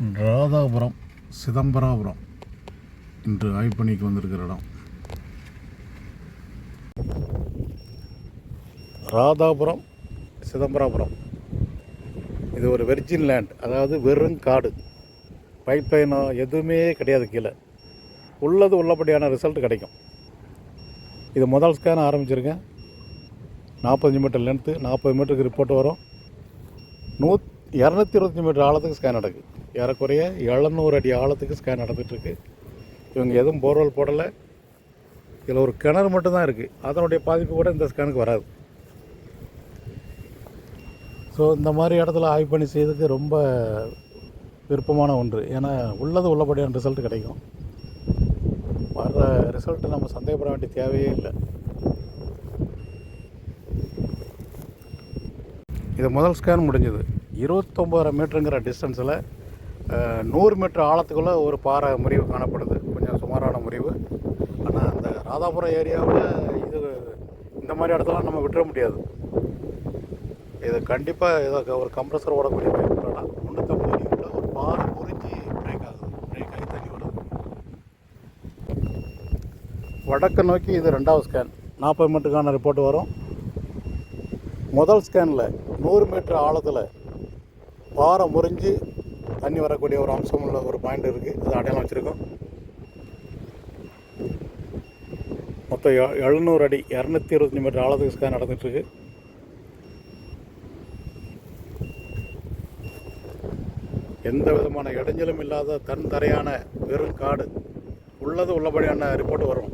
ராதாபுரம் சிதம்பராபுரம் இன்று ஆய்வு பணிக்கு வந்திருக்கிற இடம். ராதாபுரம் சிதம்பராபுரம். இது ஒரு வெர்ஜின் லேண்ட் அதாவது வெறும் காடு. பைப் லைனோ எதுவுமே கிடையாது கீழே. உள்ளது உள்ளபடியான ரிசல்ட் கிடைக்கும். இது முதல் ஸ்கேன் ஆரம்பிச்சிருக்கேன் நாற்பத்தஞ்சு மீட்டர் லென்த்து நாற்பது மீட்டருக்கு ரிப்போர்ட் வரும். நூத் இரநூத்தி இருபத்தஞ்சி மீட்டர் ஆழத்துக்கு ஸ்கேன் நடக்குது. ஏறக்குறைய எழுநூறு அடி ஆழத்துக்கு ஸ்கேன் நடந்துகிட்ருக்கு இவங்க எதுவும் போர்வெல் போடலை. இதில் ஒரு கிணறு மட்டும்தான் இருக்குது அதனுடைய பாதிப்பு கூட இந்த ஸ்கேனுக்கு வராது. ஸோ இந்த மாதிரி இடத்துல ஆய்வு பண்ணி செய்யறதுக்கு ரொம்ப விருப்பமான ஒன்று. ஏன்னா உள்ளது உள்ளபடியான ரிசல்ட் கிடைக்கும். வர்ற ரிசல்ட்டு நம்ம சந்தேகப்பட வேண்டிய தேவையே இல்லை. இது முதல் ஸ்கேன் முடிஞ்சது. இருபத்தொம்போதரை மீட்டருங்கிற டிஸ்டன்ஸில் நூறு மீட்டர் ஆழத்துக்குள்ளே ஒரு பாறை முறிவு காணப்படுது. கொஞ்சம் சுமாரான முறிவு. ஆனால் அந்த ராதாபுரம் ஏரியாவில் இது இந்த மாதிரி இடத்தெல்லாம் நம்ம விட்டுற முடியாது. இது கண்டிப்பாக இதை ஒரு கம்ப்ரஸர் ஓடக்கூடிய பைப் முன்னூற்றம்பது அடிக்குள்ள ஒரு பாறை முறிஞ்சி பிரேக் ஆகுது. பிரேக் ஆகி தண்ணி விடுது. வடக்கு நோக்கி இது ரெண்டாவது ஸ்கேன் நாற்பது மீட்டருக்கான ரிப்போர்ட் வரும். முதல் ஸ்கேனில் நூறு மீட்டர் ஆழத்தில் பாறை முறிஞ்சு தண்ணி வரக்கூடிய ஒரு அம்சம் உள்ள ஒரு பாயிண்ட் இருக்குது அது அடையாளம் வச்சுருக்கோம். மொத்தம் எ- எழுநூறு அடி இரநூத்தி இருபத்தஞ்சி மீட்டர் ஆழத்துக்கு ஸ்கேன் நடந்துகிட்ருக்கு எந்த விதமான இடைஞ்சலும் இல்லாத தன் தரையான வெறும் காடு. உள்ளது உள்ளபடியான ரிப்போர்ட் வரும்.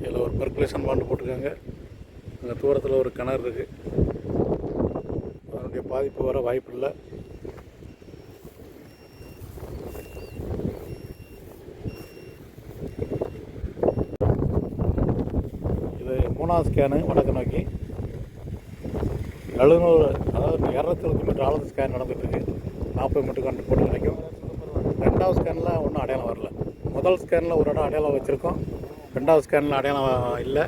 இதில் ஒரு பெர்குலேஷன் பாண்டு போட்டிருக்காங்க. அங்கே தூரத்தில் ஒரு கிணறு இருக்குது பாதிப்பு வர வாய்ப்பு இல்லை இது மூணாவது ஸ்கேனு வடக்கு நோக்கி. எழுநூறு அதாவது இரநூத்தி இருபத்தி மீட்டர் ஆழத்து ஸ்கேன் நடந்துகிட்ருக்கு. நாற்பது மீட்டர் கண்டு போட்டு கிடைக்கும் ரெண்டாவது ஸ்கேனில் ஒன்றும் அடையாளம் வரல. முதல் ஸ்கேனில் ஒரு இடம் அடையாளம் வச்சுருக்கோம். ரெண்டாவது ஸ்கேனில் அடையாளம் இல்லை.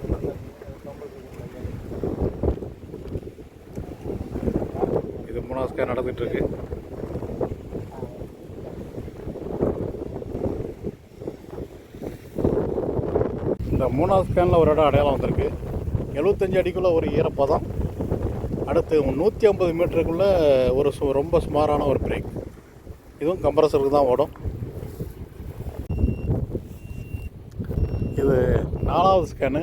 இது மூணாவது நடந்துகிட்ருக்கு. இந்த மூணாவது ஸ்கேனில் ஒரு இடம் அடையாளம் வந்திருக்கு. எழுபத்தஞ்சு அடிக்குள்ளே ஒரு ஈரப்பதம். அடுத்து நூற்றி ஐம்பது மீட்டருக்குள்ளே ஒரு சு ரொம்ப சுமாரான ஒரு பிரேக். இதுவும் கம்ப்ரஸருக்கு தான் ஓடும். இது நாலாவது ஸ்கேனு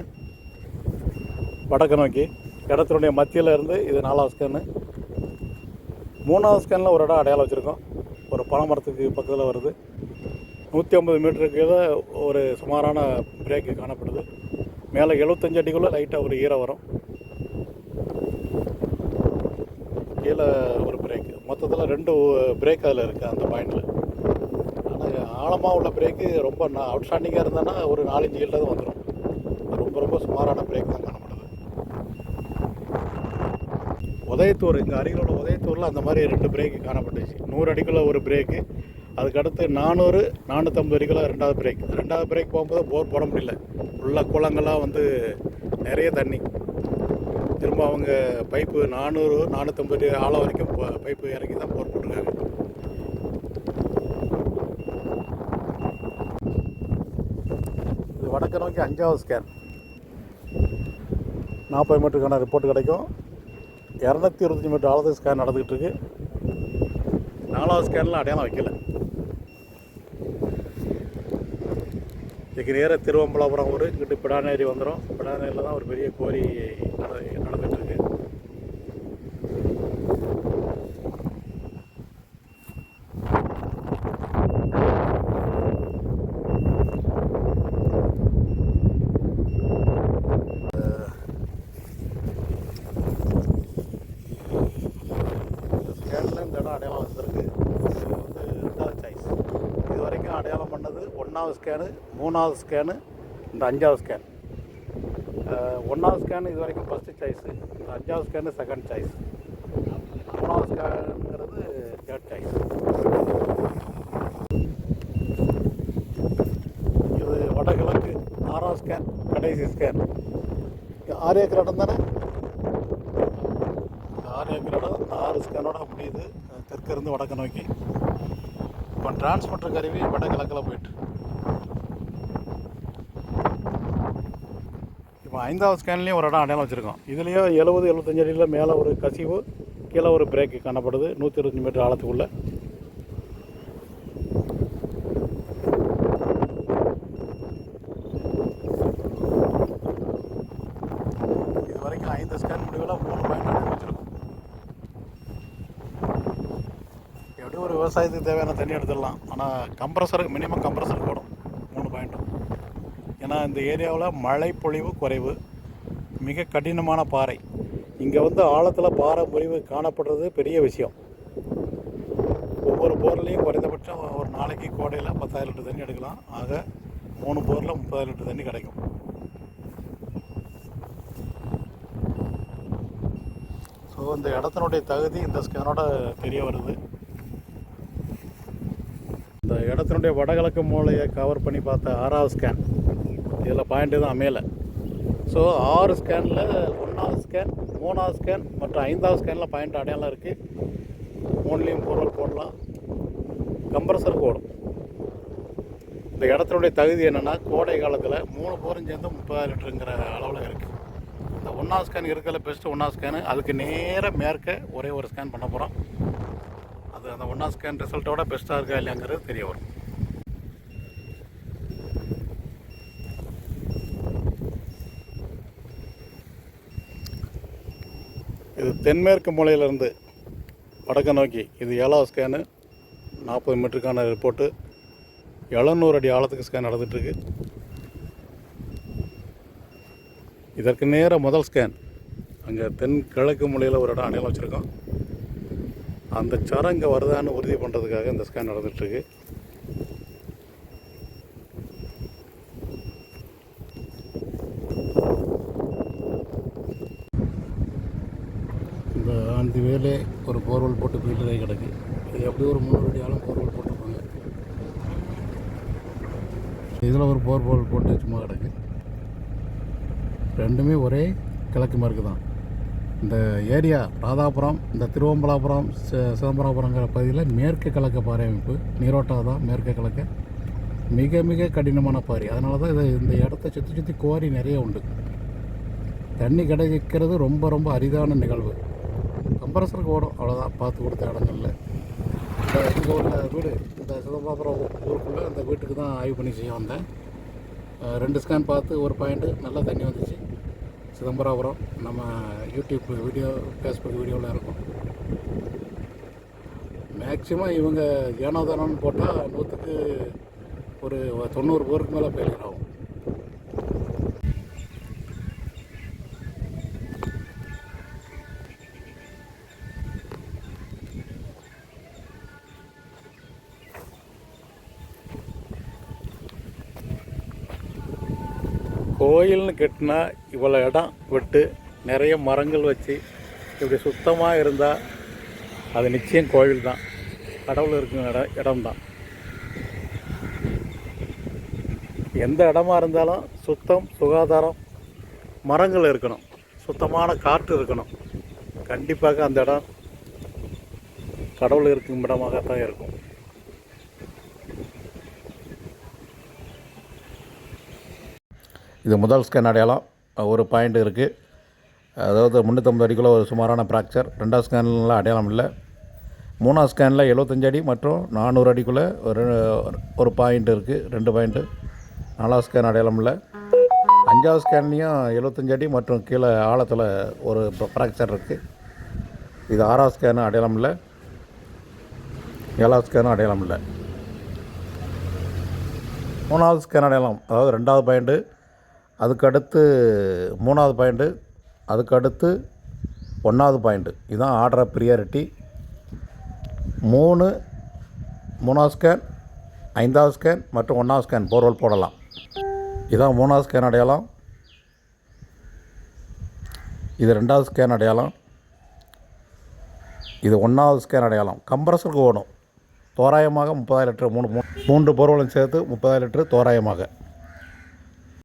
வடக்கு நோக்கி. இடத்தினுடைய மத்தியில் இருந்து இது நாலாவது ஸ்கேனு மூணாவது ஸ்கேனில் ஒரு இடம் அடையாளம் வச்சுருக்கோம். ஒரு பழமரத்துக்கு பக்கத்தில் வருது. நூற்றி ஐம்பது மீட்டருக்கு கீழே ஒரு சுமாரான பிரேக்கு காணப்படுது. மேலே எழுபத்தஞ்சு அடிக்குள்ளே லைட்டாக ஒரு ஈரம் வரும். கீழே ஒரு பிரேக்கு மொத்தத்தில் ரெண்டு பிரேக் அதில் இருக்குது அந்த பாயிண்டில் ஆனால் ஆழமாக உள்ள பிரேக்கு ரொம்ப அவுட்ஸ்டாண்டிங்காக இருந்ததுன்னா ஒரு நாலஞ்சு கீழே தான் வந்துடும் ரொம்ப ரொம்ப சுமாரான பிரேக் தான் காணப்படும் உதயத்தூர் இங்கே அருகில் உள்ள உதயத்தூரில் அந்த மாதிரி ரெண்டு பிரேக்கு காணப்பட்டுச்சு. நூறு அடிக்குள்ள ஒரு பிரேக்கு அதுக்கடுத்து நானூறு நானூற்றம்பது அடிக்குள்ள ரெண்டாவது பிரேக் ரெண்டாவது பிரேக் போகும்போது போர் போட முடியல. உள்ள குளங்கள்லாம் வந்து நிறைய தண்ணி. திரும்ப அவங்க பைப்பு நானூறு நானூற்றம்பது ஆழம் வரைக்கும் பைப்பு இறக்கி தான் போர் போட்டிருக்காங்க. இது வடக்கு நோக்கி அஞ்சாவது ஸ்கேன் நாற்பது மீட்டருக்கான ரிப்போர்ட் கிடைக்கும். இரநூத்தி இருபத்தஞ்சி மீட்டர் ஆழத்துக்கு ஸ்கேன் நடந்துக்கிட்டு இருக்கு நாலாவது ஸ்கேன்லாம் அடையாளம் வைக்கல. இதுக்கு நேராக திருவம்பலாபுரம் ஊர் இங்கிட்டு பிடாநேரி வந்துடும் பிடாநேரியில் தான் ஒரு பெரிய கோரி நட- நடந்துட்டு இருக்கு ஸ்கேனில் இந்த இடம் அடையாளம் வந்திருக்கு இது வந்து ரெண்டாவது சாய்ஸ் இது வரைக்கும் அடையாளம் பண்ணது ஒன்றாவது ஸ்கேனு மூணாவது ஸ்கேனு இந்த அஞ்சாவது ஸ்கேன். ஒன்றாவது ஸ்கேனு இது வரைக்கும் ஃபஸ்ட்டு சாய்ஸு இந்த அஞ்சாவது ஸ்கேனு செகண்ட் சாய்ஸ் மூணாவது ஸ்கேனுங்கிறது தேர்ட் சாய்ஸ் இது வடகிழக்கு ஆறாவது ஸ்கேன் கடைசி ஸ்கேன். ஆறு ஏக்கர் இடம் தானே? ஆறு ஏக்கர் இடம் இந்த ஆறு ஸ்கேனோட முடியுது. அஹ் தெற்கு இருந்து வடக்கு நோக்கி. இப்போ டிரான்ஸ்மிட்டர் கருவி வடகிழக்கில் போயிட்டு இப்போ ஐந்தாவது ஸ்கேன்லேயும் ஒரு இடம் அடையாளம் வச்சுருக்கோம். இதுலேயும் எழுபது எழுபத்தஞ்சு அடியில் மேலே ஒரு கசிவு கீழே ஒரு பிரேக்கு காணப்படுது. நூற்றி இருபத்தஞ்சு மீட்டர் ஆழத்துக்குள்ளே. இது வரைக்கும் ஐந்து ஸ்கேன் முடிவில் மூணு பாயிண்ட் அடையாளம் வச்சுருக்கோம். எப்படியும் ஒரு விவசாயத்துக்கு தேவையான தண்ணி எடுத்துடலாம். ஆனால் கம்ப்ரஸருக்கு மினிமம் கம்ப்ரஸர் போடும் ஏன்னா இந்த ஏரியாவில் மழை பொழிவு குறைவு மிக கடினமான பாறை. இங்கே வந்து ஆழத்தில் பாறை முறிவு காணப்படுறது பெரிய விஷயம். ஒவ்வொரு போர்லேயும் குறைந்தபட்சம் ஒரு நாளைக்கு கோடையில் பத்தாயிரம் லிட்டர் தண்ணி எடுக்கலாம். ஆக மூணு போரில் முப்பதாயிரம் லிட்டர் தண்ணி கிடைக்கும். ஸோ இந்த இடத்தினுடைய தகுதி இந்த ஸ்கேனோட தெரிய வருது. இந்த இடத்தினுடைய வடகிழக்கு மூலையை கவர் பண்ணி பார்த்த ஆறாவது ஸ்கேன் இதில் பாயிண்ட் எதுவும் அமையலை. ஸோ ஆறு ஸ்கேனில் ஒன்றாவது ஸ்கேன் மூணாவது ஸ்கேன் மற்றும் ஐந்தாவது ஸ்கேனில் பாயிண்ட் அடையாளம் இருக்குது மூணுலேயும் பொருள் போடலாம். கம்ப்ரஸர் ஓடும் இந்த இடத்தினுடைய தகுதி என்னென்னா கோடை காலத்தில் மூணு போரும் சேர்ந்து முப்பதாயிரம் லிட்டருங்கிற அளவில் இருக்குது இந்த ஒன்றாவது ஸ்கேன் இருக்கிற பெஸ்ட்டு ஒன்றாவது ஸ்கேனு அதுக்கு நேராக மேற்க ஒரே ஒரு ஸ்கேன் பண்ண போகிறோம் அது அந்த ஒன்றாவது ஸ்கேன் ரிசல்ட்டோட பெஸ்ட்டாக இருக்கா இல்லையாங்கிறது தெரிய வரும். இது தென்மேற்கு மூலையிலிருந்து வடக்க நோக்கி இது ஏழாவது ஸ்கேனு நாற்பது மீட்டருக்கான ரிப்போர்ட்டு எழுநூறு அடி ஆழத்துக்கு ஸ்கேன் நடந்துகிட்ருக்கு இதற்கு நேர முதல் ஸ்கேன் அங்கே தென் கிழக்கு மூலையில் ஒரு இடம் அணையில் வச்சுருக்கோம். அந்த சரம் இங்கே வருதான்னு உறுதி பண்ணுறதுக்காக இந்த ஸ்கேன் நடந்துகிட்ருக்கு இந்த ஆந்தி ஒரு போர்வெல் போட்டு போயிட்டு கிடக்கு. இது எப்படி ஒரு முந்நூறு அடி ஆழம் போர்வெல் இதில் ஒரு போர்வெல் போட்டு சும்மா கிடக்கு. ரெண்டுமே ஒரே கிழக்கு மார்க்கு தான். இந்த ஏரியா ராதாபுரம் இந்த திருவம்பலாபுரம் சிதம்பராபுரங்கிற பகுதியில் மேற்கு கிழக்கு பாறை அமைப்பு நீரோட்டா தான் மேற்கு கிழக்கு. மிக மிக கடினமான பாறை. அதனால தான் இதை இந்த இடத்த சுற்றி சுற்றி கோரி நிறைய உண்டு. தண்ணி கிடைக்கிறது ரொம்ப ரொம்ப அரிதான நிகழ்வு. கம்ப்ரஸருக்கு ஓடும். அவ்வளோதான் பார்த்து கொடுத்த இடங்களில் இந்த இங்கே உள்ள வீடு இந்த சிதம்பரம் ஊருக்குள்ளே அந்த வீட்டுக்கு தான் ஆய்வு பண்ணி செய்ய வந்தேன். ரெண்டு ஸ்கேன் பார்த்து ஒரு பாயிண்ட்டு நல்லா தண்ணி வந்துச்சு. சிதம்பராபுரம். நம்ம யூடியூப் வீடியோ ஃபேஸ்புக் வீடியோவில் இருக்கும். மேக்ஸிமம் இவங்க ஏனோதானோன்னு போட்டால் நூற்றுக்கு ஒரு தொண்ணூறு பேருக்கு மேலே ஃபெயிலியர் ஆகும். கோயில்னு கட்டினா இவ்வளோ இடம் விட்டு நிறைய மரங்கள் வச்சு இப்படி சுத்தமாக இருந்தால் அது நிச்சயம் கோவில் தான் கடவுள் இருக்கும் இடம் இடம்தான். எந்த இடமா இருந்தாலும் சுத்தம் சுகாதாரம் மரங்கள் இருக்கணும். சுத்தமான காற்று இருக்கணும். கண்டிப்பாக அந்த இடம் கடவுள் இருக்கும் இடமாகத்தான் இருக்கும். இது முதல் ஸ்கேன் அடையாளம். ஒரு பாயிண்ட் இருக்குது அதாவது முந்நூற்றம்பது அடிக்குள்ள ஒரு சுமாரான ஃப்ராக்சர் ரெண்டாவது ஸ்கேனில் அடையாளம் இல்லை. மூணாவது ஸ்கேனில் எழுபத்தஞ்சு அடி மற்றும் நானூறு அடிக்குள்ளே ஒரு ஒரு பாயிண்ட் இருக்குது ரெண்டு பாயிண்ட்டு நாலாவது ஸ்கேன் அடையாளம் இல்லை. அஞ்சாவது ஸ்கேன்லேயும் எழுபத்தஞ்சு அடி மற்றும் கீழே ஆழத்தில் ஒரு ஃப்ராக்சர் இருக்குது இது ஆறாவது ஸ்கேனும் அடையாளம் இல்லை. ஏழாவது ஸ்கேனும் அடையாளம் இல்லை. மூணாவது ஸ்கேன் அடையாளம். அதாவது ரெண்டாவது பாயிண்ட்டு அதுக்கடுத்து மூணாவது பாயிண்ட்டு அதுக்கடுத்து ஒன்றாவது பாயிண்ட்டு. இதுதான் ஆர்டர் ஆஃப் ப்ரியாரிட்டி மூணு மூணாவது ஸ்கேன் ஐந்தாவது ஸ்கேன் மற்றும் ஒன்றாவது ஸ்கேன் போர்வல் போடலாம். இதான் மூணாவது ஸ்கேன் அடையாளம். இது ரெண்டாவது ஸ்கேன் அடையாளம். இது ஒன்றாவது ஸ்கேன் அடையாளம். கம்ப்ரஸருக்கு ஓடும் தோராயமாக முப்பதாயிரம் லிட்டர் மூணு மூ- மூன்று பொருளும் சேர்த்து முப்பதாயிரம் லிட்டர் தோராயமாக.